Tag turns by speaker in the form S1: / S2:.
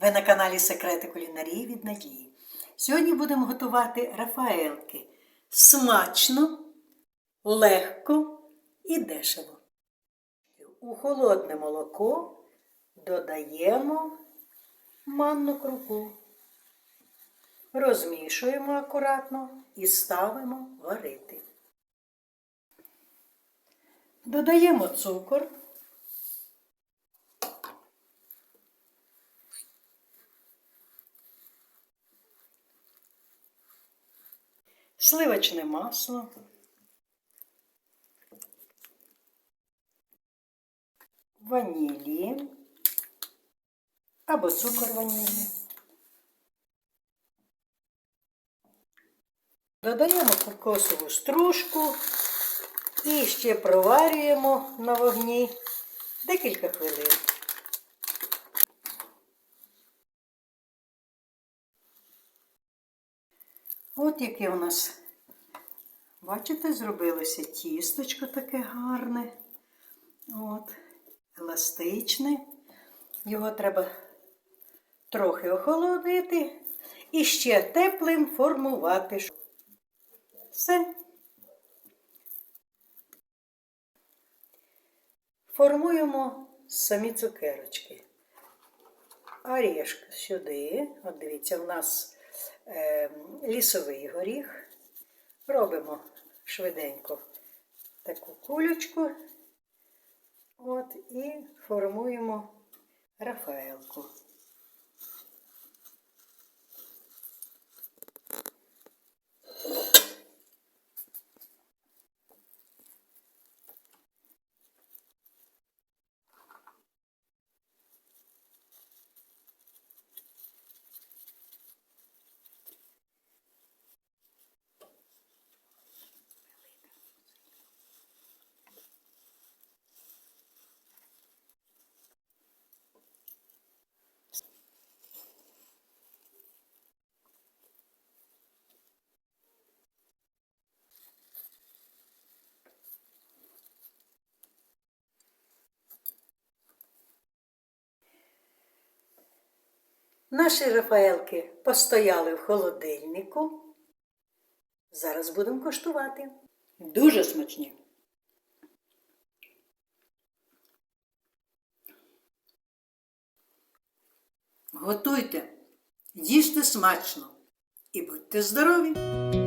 S1: Ви на каналі Секрети кулінарії від Надії. Сьогодні будемо готувати рафаелки. Смачно, легко і дешево. У холодне молоко додаємо манну крупу. Розмішуємо акуратно і ставимо варити. Додаємо цукор. Сливочне масло. Ванілі або цукор ванільний. Додаємо кокосову стружку і ще проварюємо на вогні декілька хвилин. От яке у нас, бачите, зробилося тісточко таке гарне, от, еластичне. Його треба трохи охолодити і ще теплим формувати. Все. Формуємо самі цукерочки. Орешк сюди. От дивіться, у нас лісовий горіх. Робимо швиденько таку кулечку. От, і формуємо рафаелку. Наші рафаелки постояли в холодильнику. Зараз будемо коштувати. Дуже смачні. Готуйте, їжте смачно і будьте здорові!